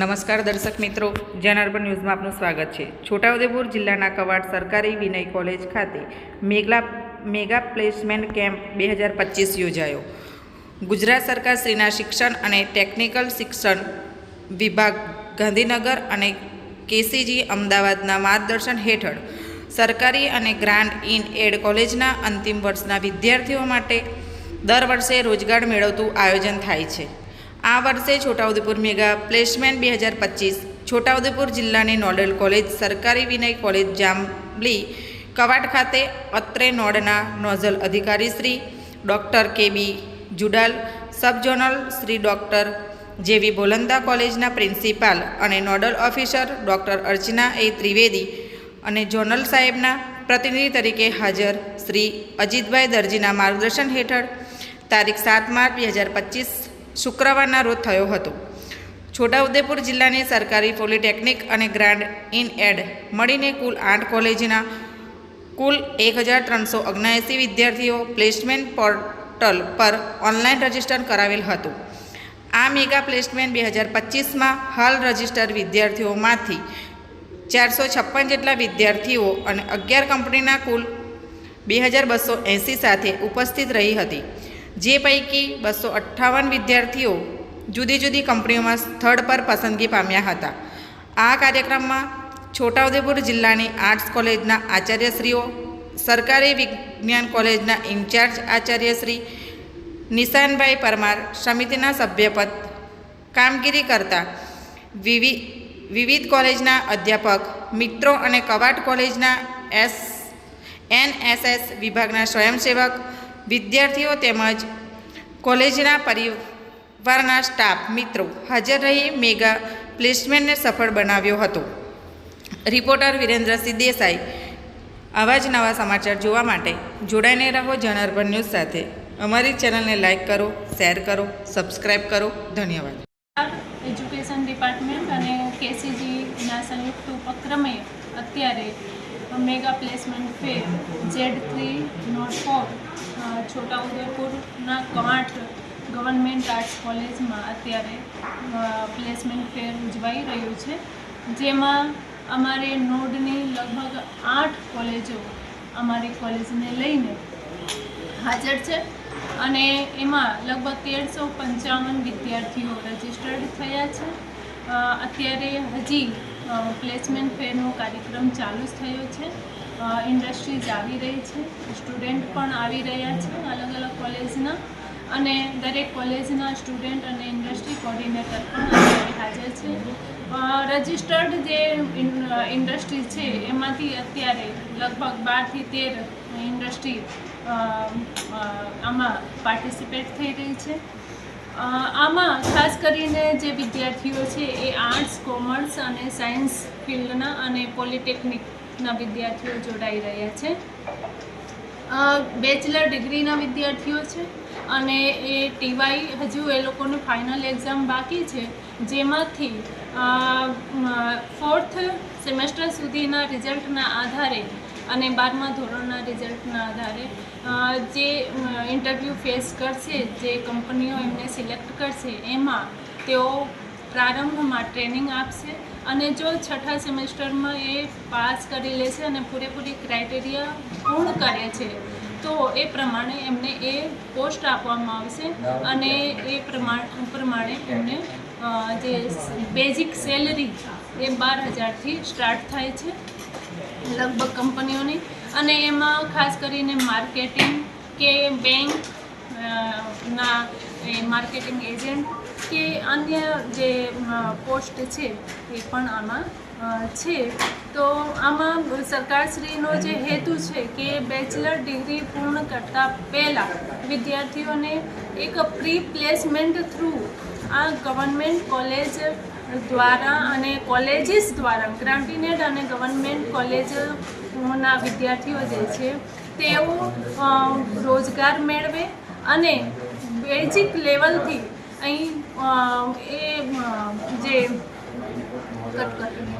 નમસ્કાર દર્શક મિત્રો જનાર્પણ ન્યૂઝમાં આપનું સ્વાગત છે. છોટાઉદેપુર જિલ્લાના કવાડ સરકારી વિનય કોલેજ ખાતે મેગલા, મેગા પ્લેસમેન્ટ કેમ્પ બે હજાર પચીસ યોજાયો. ગુજરાત સરકાર શ્રીના શિક્ષણ અને ટેકનિકલ શિક્ષણ વિભાગ, ગાંધીનગર અને કેસીજી અમદાવાદના માર્ગદર્શન હેઠળ સરકારી અને ગ્રાન્ડ ઇન એડ કોલેજના અંતિમ વર્ષના વિદ્યાર્થીઓ માટે દર વર્ષે રોજગાર મેળવતું આયોજન થાય છે. આ વર્ષે છોટાઉદેપુર મેગા પ્લેસમેન્ટ બે હજાર પચીસ. છોટાઉદેપુર જિલ્લાની નોડલ કોલેજ સરકારી વિનય કોલેજ જાંબલી કવાટ ખાતે અત્રે નોડના નોઝલ અધિકારી Shri doctor K B Judal sub zonal Shri doctor J V Bolanda કોલેજના પ્રિન્સિપાલ અને nodal officer doctor Archana A Trivedi અને જોનલ સાહેબના પ્રતિનિધિ તરીકે હાજર શ્રી અજીતભાઈ દરજીના માર્ગદર્શન હેઠળ તારીખ સાત માર્ચ બે હજાર પચીસ શુક્રવારના રોજ થયો હતો. છોટાઉદેપુર જિલ્લાની સરકારી પોલિટેકનિક અને ગ્રાન્ડ ઇન એડ મળીને કુલ આઠ કોલેજના કુલ એક હજાર ત્રણસો ઓગણએંસી વિદ્યાર્થીઓ પ્લેસમેન્ટ પોર્ટલ પર ઓનલાઈન રજિસ્ટર કરાવેલ હતું. આ મેગા પ્લેસમેન્ટ બે હજાર પચીસમાં હાલ રજિસ્ટર વિદ્યાર્થીઓમાંથી ચારસો છપ્પન જેટલા વિદ્યાર્થીઓ અને અગિયાર કંપનીના કુલ બે હજાર બસો એંસી સાથે ઉપસ્થિત રહી હતી. જે પૈકી બસો અઠ્ઠાવન વિદ્યાર્થીઓ જુદી જુદી કંપનીઓમાં સ્થળ પર પસંદગી પામ્યા હતા. આ કાર્યક્રમમાં છોટાઉદેપુર જિલ્લાની આર્ટ્સ કોલેજના આચાર્યશ્રીઓ, સરકારી વિજ્ઞાન કોલેજના ઇન્ચાર્જ આચાર્યશ્રી, નિશાનભાઈ પરમાર સમિતિના સભ્યપદ, કામગીરી કરતા વિવિધ વિવિધ કોલેજના અધ્યાપક, મિત્રો અને કવાટ કોલેજના એસ, એનએસએસ વિભાગના સ્વયંસેવક વિદ્યાર્થીઓ તેમજ કોલેજના પરિવારના સ્ટાફ મિત્રો હાજર રહી મેગા પ્લેસમેન્ટને સફળ બનાવ્યો હતો. રિપોર્ટર વિરેન્દ્રસિંહ દેસાઈ, આવા જ નવા સમાચાર જોવા માટે જોડાઈને રહો જનાર્પણ ન્યૂઝ સાથે. અમારી ચેનલને લાઇક કરો, શેર કરો સબસ્ક્રાઈબ કરો. ધન્યવાદ. એજ્યુકેશન ડિપાર્ટમેન્ટ અને કેસીજીના સંયુક્ત ઉપક્રમે અત્યારે mega placement fair Z three not four છોટાઉદેપુરના Kawant government arts કોલેજમાં અત્યારે પ્લેસમેન્ટ ફેર ઉજવાઈ રહ્યું છે, જેમાં અમારે નોડની લગભગ આઠ કોલેજો અમારી કોલેજને લઈને હાજર છે અને એમાં લગભગ તેરસો પંચાવન વિદ્યાર્થીઓ રજિસ્ટર્ડ થયા છે. અત્યારે હજી પ્લેસમેન્ટ ફેરનો કાર્યક્રમ ચાલુ જ થયો છે. ઇન્ડસ્ટ્રીઝ આવી રહી છે. સ્ટુડન્ટ પણ આવી રહ્યા છે અલગ અલગ કોલેજના અને દરેક કોલેજના સ્ટુડન્ટ અને ઇન્ડસ્ટ્રી કોર્ડિનેટર પણ હાજર છે. રજિસ્ટર્ડ જે ઇન્ડસ્ટ્રી છે એમાંથી અત્યારે લગભગ બારથી તેર ઇન્ડસ્ટ્રી આમાં પાર્ટિસિપેટ થઈ રહી છે. આમાં ખાસ કરીને જે વિદ્યાર્થીઓ છે એ આર્ટ્સ કોમર્સ અને સાયન્સ ફિલ્ડના અને પોલિટેકનિકના વિદ્યાર્થીઓ જોડાઈ રહ્યા છે. બેચલર ડિગ્રીના વિદ્યાર્થીઓ છે અને એ ટીવાય હજુ એ લોકોનું ફાઇનલ એક્ઝામ બાકી છે, જેમાંથી ફોર્થ સેમેસ્ટર સુધીના રિઝલ્ટના આધારે અને બારમા ધોરણના રિઝલ્ટના આધારે જે ઇન્ટરવ્યૂ ફેસ કરશે, જે કંપનીઓ એમને સિલેક્ટ કરશે, એમાં તેઓ પ્રારંભમાં ટ્રેનિંગ આપશે અને જો છઠ્ઠા સેમેસ્ટરમાં એ પાસ કરી લેશે અને પૂરેપૂરી ક્રાઇટેરિયા પૂર્ણ કરે છે, તો એ પ્રમાણે એમને એ પોસ્ટ આપવામાં આવશે અને એ પ્રમાણ, પ્રમાણે એમને જે બેઝિક સેલરી એ બાર હજારથી સ્ટાર્ટ થાય છે. લગભગ કંપનીઓની. અને એમાં ખાસ કરીને માર્કેટિંગ કે બેંક ના માર્કેટિંગ એજન્ટ કે અન્ય જે પોસ્ટ છે, એ પણ આમાં છે. તો આમાં સરકારશ્રીનો જે હેતુ છે કે બેચલર ડિગ્રી પૂર્ણ કરતાં પહેલાં વિદ્યાર્થીઓને એક પ્રી પ્લેસમેન્ટ થ્રુ આ ગવર્મેન્ટ કોલેજ દ્વારા અને કોલેજીસ દ્વારા ગ્રાન્ટીનેડ અને ગવર્મેન્ટ કોલેજના વિદ્યાર્થીઓ જે છે, તેઓ રોજગાર મેળવે અને બેઝિક લેવલથી અહીં એ જે, કટ